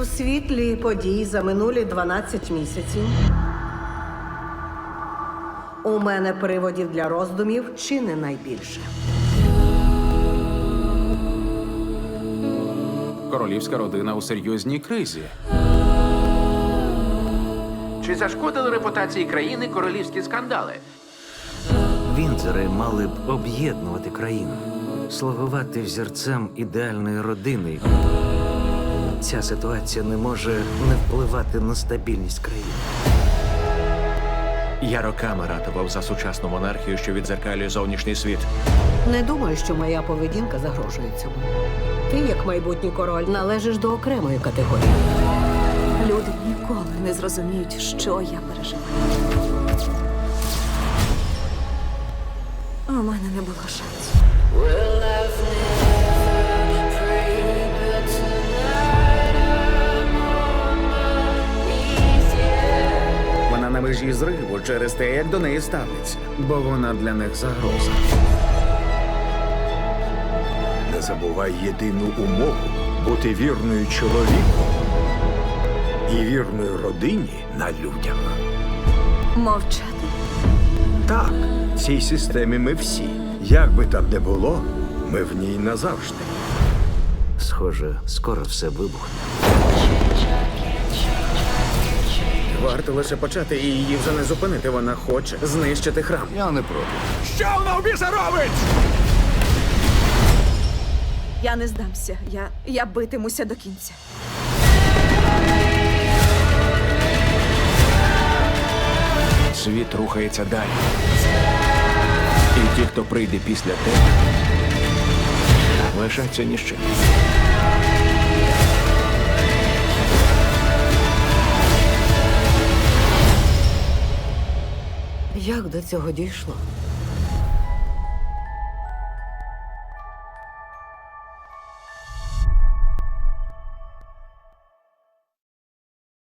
У світлі подій за минулі 12 місяців. У мене приводів для роздумів чи не найбільше. Королівська родина у серйозній кризі. Чи зашкодили репутації країни королівські скандали? Вінзори мали б об'єднувати країну, слугувати взірцем ідеальної родини. Ця ситуація не може не впливати на стабільність країни. Я роками ратував за сучасну монархію, що відзеркалює зовнішній світ. Не думаю, що моя поведінка загрожує цьому. Ти, як майбутній король, належиш до окремої категорії. Люди ніколи не зрозуміють, що я переживаю. У мене не було шансів. На межі зриву через те, як до неї ставляться, бо вона для них загроза. Не забувай єдину умову бути вірною чоловіку і вірною родині на людях. Мовчати. Так, в цій системі ми всі. Як би там не було, ми в ній назавжди. Схоже, скоро все вибухне. Варто лише почати, і її вже не зупинити. Вона хоче знищити храм. Я не проти. Що вона в біса робить? Я не здамся. Я, я битимуся до кінця. Світ рухається далі. І ті, хто прийде після тебе, лишаться ні з чим. Як до цього дійшло?